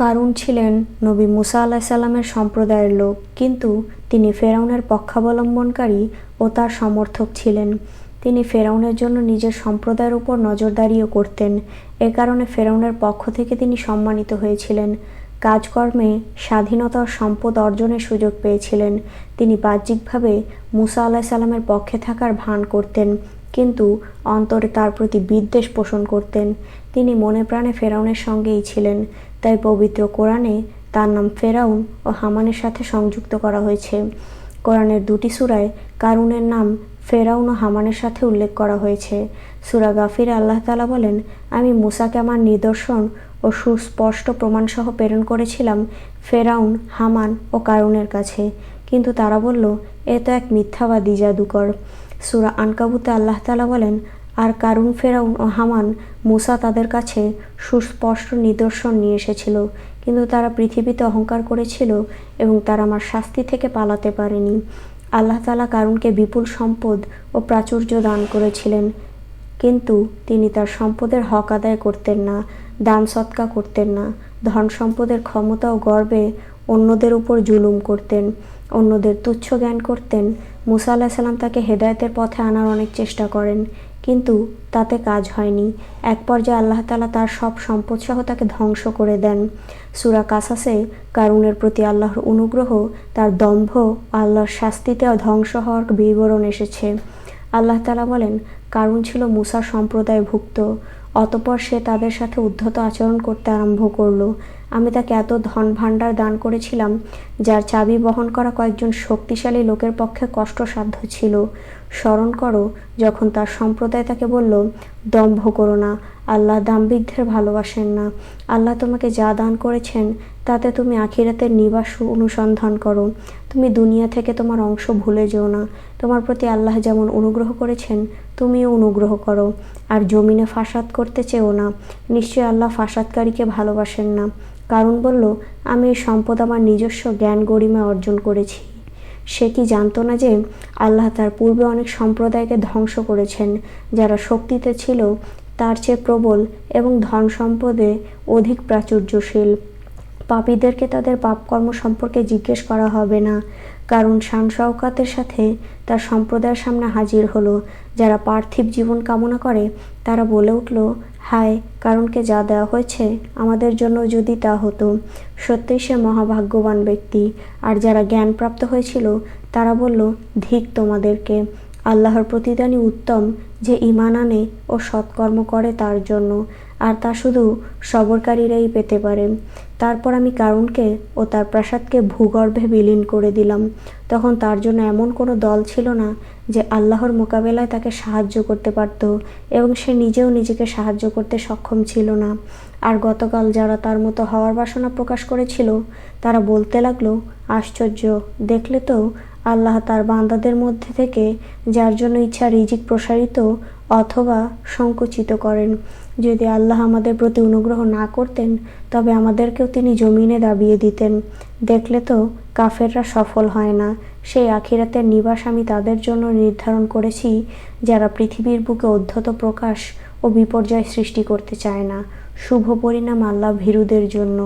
কারুন ছিলেন নবী মুসা আলাহিসাল্লামের সম্প্রদায়ের লোক, কিন্তু তিনি ফেরাউনের পক্ষাবলম্বনকারী ও তার সমর্থক ছিলেন। তিনি ফেরাউনের জন্য নিজের সম্প্রদায়ের উপর নজরদারিও করতেন। এ কারণে ফেরাউনের পক্ষ থেকে তিনি সম্মানিত হয়েছিলেন। কাজকর্মে স্বাধীনতা সম্পদ অর্জনের সুযোগ পেয়েছিলেন। তিনি বাহ্যিকভাবে মুসা আলাহিসাল্লামের পক্ষে থাকার ভান করতেন। কিন্তু অন্তরে তার প্রতি বিদ্বেষ পোষণ করতেন। তিনি মনে প্রাণে ফেরাউনের সঙ্গেই ছিলেন, তাই পবিত্র কোরআনে তার নাম ফেরাউন ও হামানের সাথে সংযুক্ত করা হয়েছে। কোরআনের দুটি সুরায় কারুনের নাম ফেরাউন ও হামানের সাথে উল্লেখ করা হয়েছে। সুরা গাফির আল্লাহ তালা বলেন, আমি মুসাকে আমার নিদর্শন ও সুস্পষ্ট প্রমাণসহ প্রেরণ করেছিলাম ফেরাউন, হামান ও কারুনের কাছে। কিন্তু তারা বলল, এ তো এক মিথ্যাবাদী জাদুকর। সুরা আনকাবুতে আল্লাহ তালা বলেন, আর কারুন ফেরাউন ও হামান মুসা তাদের কাছে সুস্পষ্ট নিদর্শন নিয়ে এসেছিল, কিন্তু তারা পৃথিবীতে অহংকার করেছিল এবং তারা আমার শাস্তি থেকে পালাতে পারেনি। আল্লাহ তালা কারুনকে বিপুল সম্পদ ও প্রাচুর্য দান করেছিলেন, কিন্তু তিনি তার সম্পদের হক আদায় করতেন না, দান সৎকা করতেন না, ধন সম্পদের ক্ষমতা ও গর্বে অন্যদের উপর জুলুম করতেন। অন্যদের তুচ্ছ জ্ঞান করতেন। মুসা আল্লাহ সাল্লাম তাকে হেদায়তের পথে আনার অনেক চেষ্টা করেন, কিন্তু তাতে কাজ হয়নি। এক পর্যায়ে আল্লাহ তালা তার সব সম্পদ সহ তাকে ধ্বংস করে দেন। সুরা কাসাসে কারুনের প্রতি আল্লাহর অনুগ্রহ, তার দম্ভ, আল্লাহর শাস্তিতে ধ্বংস হওয়ার বিবরণ এসেছে। আল্লাহ তালা বলেন, কারুন ছিল মুসার সম্প্রদায়ভুক্ত। অতপর সে তাদের সাথে উদ্ধত আচরণ করতে আরম্ভ করল। আমি তাকে এত ধন ভাণ্ডার দান করেছিলাম, যার চাবি বহন করা কয়েকজন শক্তিশালী লোকের পক্ষে কষ্টসাধ্য ছিল। স্মরণ করো, যখন তার সম্প্রদায় তাকে বলল, দম্ভ করো না, আল্লাহ দাম্ভিকদের ভালোবাসেন না। আল্লাহ তোমাকে যা দান করেছেন, তাতে তুমি আখিরাতের নিবাস অনুসন্ধান করো। তুমি দুনিয়া থেকে তোমার অংশ ভুলে যেও না। তোমার প্রতি আল্লাহ যেমন অনুগ্রহ করেছেন, তুমিও অনুগ্রহ করো। আর জমিনে ফাসাদ করতে চেও না। নিশ্চয়ই আল্লাহ ফাসাদকারীকে ভালোবাসেন না। কারণ বলল, আমি এই সম্পদ আমার নিজস্ব জ্ঞান গরিমা অর্জন করেছি। সে কি জানতো না যে আল্লাহ তার পূর্বে অনেক সম্প্রদায়কে ধ্বংস করেছেন, যারা শক্তিতে ছিল, তার চেয়ে প্রবল এবং ধন সম্পদে অধিক প্রাচুর্যশীল। পাপীদেরকে তাদের পাপকর্ম সম্পর্কে জিজ্ঞেস করা হবে না। কারণ শান শওকাতের সাথে তার সম্প্রদায়ের সামনে হাজির হলো। যারা পার্থিব জীবন কামনা করে, তারা বলে উঠল, হায়, কারণকে যা দেওয়া হয়েছে, আমাদের জন্য যদি তা হতো, সত্যিই সে মহাভাগ্যবান ব্যক্তি। আর যারা জ্ঞানপ্রাপ্ত হয়েছিল, তারা বলল, ধিক তোমাদেরকে। আল্লাহর প্রতিদানই উত্তম যে ইমান আনে ও সৎকর্ম করে তার জন্য, আর তা শুধু সবরকারীরাই পেতে পারে। তারপর আমি কারুনকে ও তার প্রাসাদকে ভূগর্ভে বিলীন করে দিলাম। তখন তার জন্য এমন কোনো দল ছিল না যে আল্লাহর মোকাবেলায় তাকে সাহায্য করতে পারত, এবং সে নিজেও নিজেকে সাহায্য করতে সক্ষম ছিল না। আর গতকাল যারা তার মতো হওয়ার বাসনা প্রকাশ করেছিল, তারা বলতে লাগল, আশ্চর্য, দেখলে তো আল্লাহ তার বান্দাদের মধ্যে থেকে যার জন্য ইচ্ছা রিজিক প্রসারিত অথবা সংকুচিত করেন। যদি আল্লাহ আমাদের প্রতি অনুগ্রহ না করতেন, তবে আমাদেরকেও তিনি জমিনে দাবিয়ে দিতেন। দেখলে তো কাফেররা সফল হয় না। সেই আখিরাতের নিবাস আমি তাদের জন্য নির্ধারণ করেছি, যারা পৃথিবীর বুকে অধ্যত প্রকাশ ও বিপর্যয় সৃষ্টি করতে চায় না। শুভ পরিণাম আল্লাহ ভীরুদের জন্য।